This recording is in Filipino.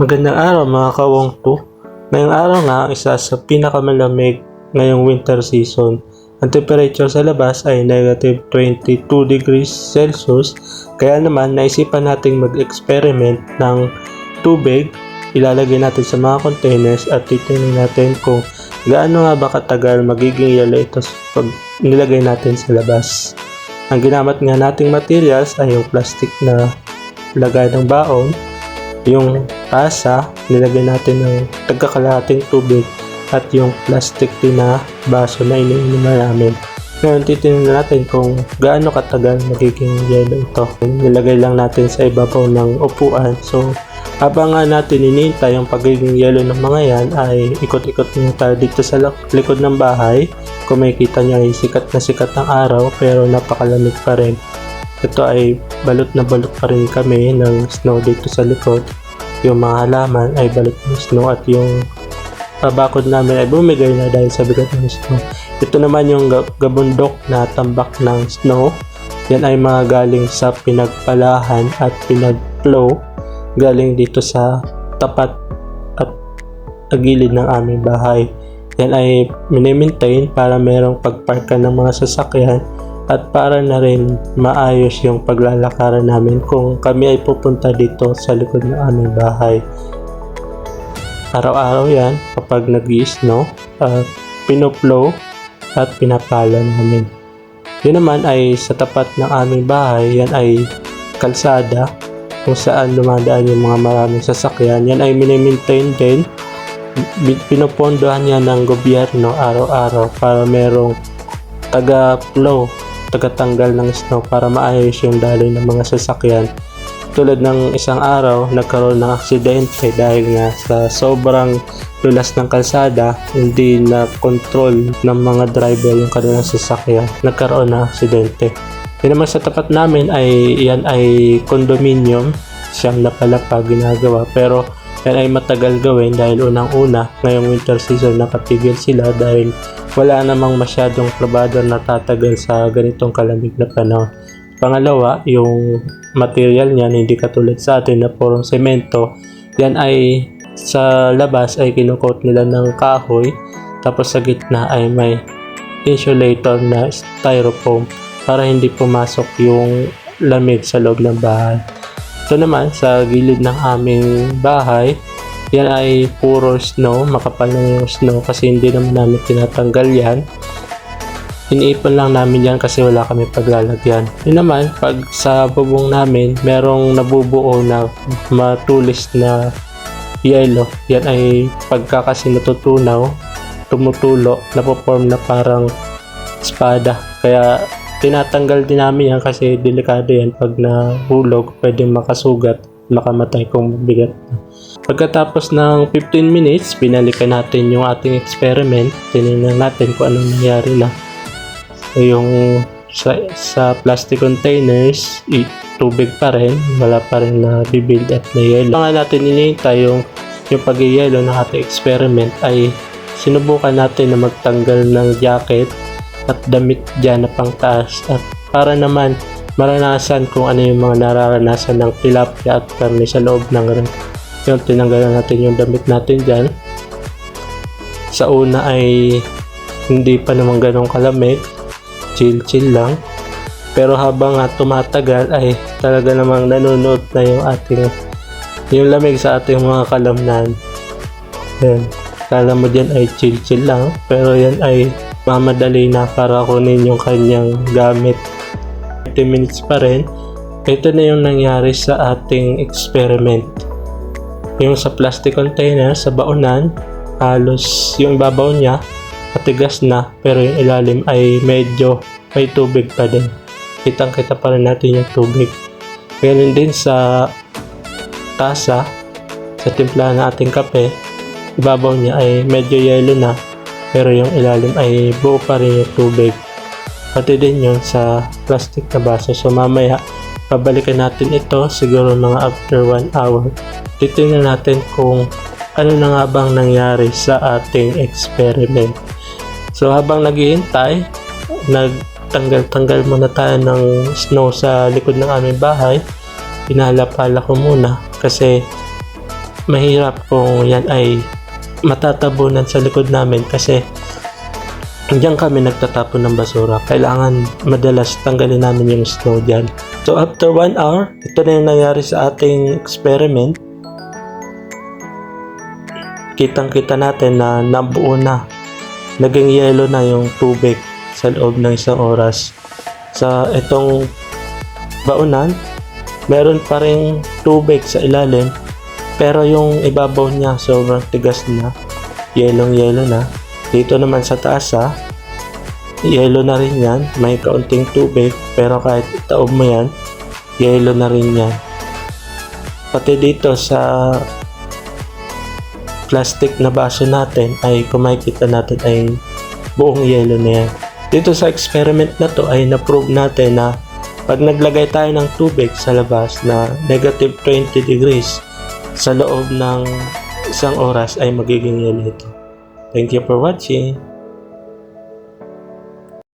Magandang araw mga kawong to. Ngayong araw nga ang isa sa pinakamalamig ngayong winter season. Ang temperature sa labas ay negative 22 degrees Celsius. Kaya naman naisipan nating mag-experiment ng tubig. Ilalagay natin sa mga containers at titingnan natin kung gaano nga ba katagal magiging yelo ito pag nilagay natin sa labas. Ang ginamit nga nating materials ay yung plastic na lagay ng baon, yung tasa, nilagay natin ng tagkakalahating tubig at yung plastic din na baso na iniinom namin. Ngayon, titingnan natin kung gaano katagal magiging yelo ito. Nilagay lang natin sa ibabaw ng upuan. So, habang nga natin inintay yung pagiging yelo ng mga yan, ay ikot-ikot nyo tayo dito sa likod ng bahay. Kung makikita nyo ay sikat na sikat ng araw pero napakalamig pa rin. Ito ay balot na balot pa rin kami ng snow dito sa likod. Yung mga halaman ay balot ng snow at yung pabakod namin ay bumigay na dahil sa bigat ng snow. Ito naman yung ga- gabundok na tambak ng snow. Yan ay mga galing sa pinagpalahan at pinagplow galing dito sa tapat at gilid ng aming bahay. Yan ay minimaintain para merong pagparkan ng mga sasakyan at para na rin maayos yung paglalakaran namin kung kami ay pupunta dito sa likod ng aming bahay. Araw-araw yan kapag nag snow at pinuplow at pinapala namin. Yun naman ay sa tapat ng aming bahay, yan ay kalsada kung saan dumadaan yung mga maraming sasakyan. Yan ay minimaintain din. Pinopondohan yan ng gobyerno araw-araw para merong taga-flow, taga-tanggal ng snow para maayos yung daloy ng mga sasakyan. Tulad ng isang araw, nagkaroon ng aksidente dahil nga sa sobrang lulas ng kalsada, hindi na control ng mga driver yung kanilang sasakyan. Nagkaroon ng aksidente. Yun naman sa tapat namin ay yan ay condominium. Siyang na pala pa ginagawa. Pero yan ay matagal gawin dahil unang-una ngayong winter season nakatigil sila dahil wala namang masyadong trabador na tatagal sa ganitong kalamig na panahon. Pangalawa, yung material niyan hindi katulad sa atin na purong semento. Yan ay sa labas ay kinukot nila ng kahoy tapos sa gitna ay may insulator na styrofoam para hindi pumasok yung lamig sa loob ng bahay. Ito naman sa gilid ng aming bahay, yan ay puro snow, makapal na yung snow kasi hindi naman namin tinatanggal yan. Iniipon lang namin yan kasi wala kami paglalagyan. Yun naman, pag sa bubong namin, merong nabubuo na matulis na yelo. Yan ay pagka kasi natutunaw, tumutulo, napoform na parang espada. Kaya tinatanggal din namin yan kasi delikado yan pag nahulog, pwedeng makasugat, makamatay kung mabigat. Pagkatapos ng 15 minutes, binalikan natin yung ating experiment. Tinignan natin kung anong nangyari na. Yung sa, sa plastic containers, i- tubig pa rin, wala pa rin na bibuild up na yelo. Ang natin inihintay yung, yung pag-yelo ng ating experiment ay sinubukan natin na magtanggal ng jacket at damit dyan na pang taas at para naman maranasan kung ano yung mga nararanasan ng tilapia at karne sa loob ng ref. Yung tinanggalan natin yung damit natin dyan. Sa una ay hindi pa naman ganong kalamig. Chill-chill lang. Pero habang nga tumatagal ay talaga namang nanonood na yung ating yung lamig sa ating mga kalamnan. Yan. Kala mo dyan ay chill-chill lang. Pero yan ay mamadali na para kunin yung kanyang gamit. 30 minutes pa rin. Ito na yung nangyari sa ating experiment. Yung sa plastic container, sa baonan, halos yung babaw niya, matigas na, pero yung ilalim ay medyo may tubig pa din. Kitang kita pa rin natin yung tubig. Ganun din sa tasa, sa timpla ng ating kape, ibabaw niya ay medyo yellow na, pero yung ilalim ay buo pa rin yung tubig. Pati din yun sa plastic na baso. So mamaya, pabalikan natin ito siguro mga after 1 hour. Titingnan natin kung ano na nga bang nangyari sa ating experiment. So habang naghihintay, nagtanggal-tanggal muna tayo ng snow sa likod ng aming bahay. Pinalapala ko muna kasi mahirap kung yan ay matatabunan sa likod namin kasi diyan kami nagtatapon ng basura. Kailangan madalas tanggalin namin yung snow dyan. So after one hour, ito na yung nangyari sa ating experiment. Kitang-kita natin na nabuo na. Naging yellow na yung tubig sa loob ng isang oras. Sa itong baunan, meron pa rin tubig sa ilalim pero yung ibabaw niya sobrang tigas na yellow yellow na. Dito naman sa taas ha yellow na rin yan. May kaunting tubig pero kahit itaob mo yan yellow na rin yan. Pati dito sa plastic na baso natin ay kung natin ay buong yellow na yan. Dito sa experiment na to ay na-prove natin na pag naglagay tayo ng tubig sa labas na negative 20 degrees sa loob ng isang oras ay magiging yellow ito. Thank you for watching.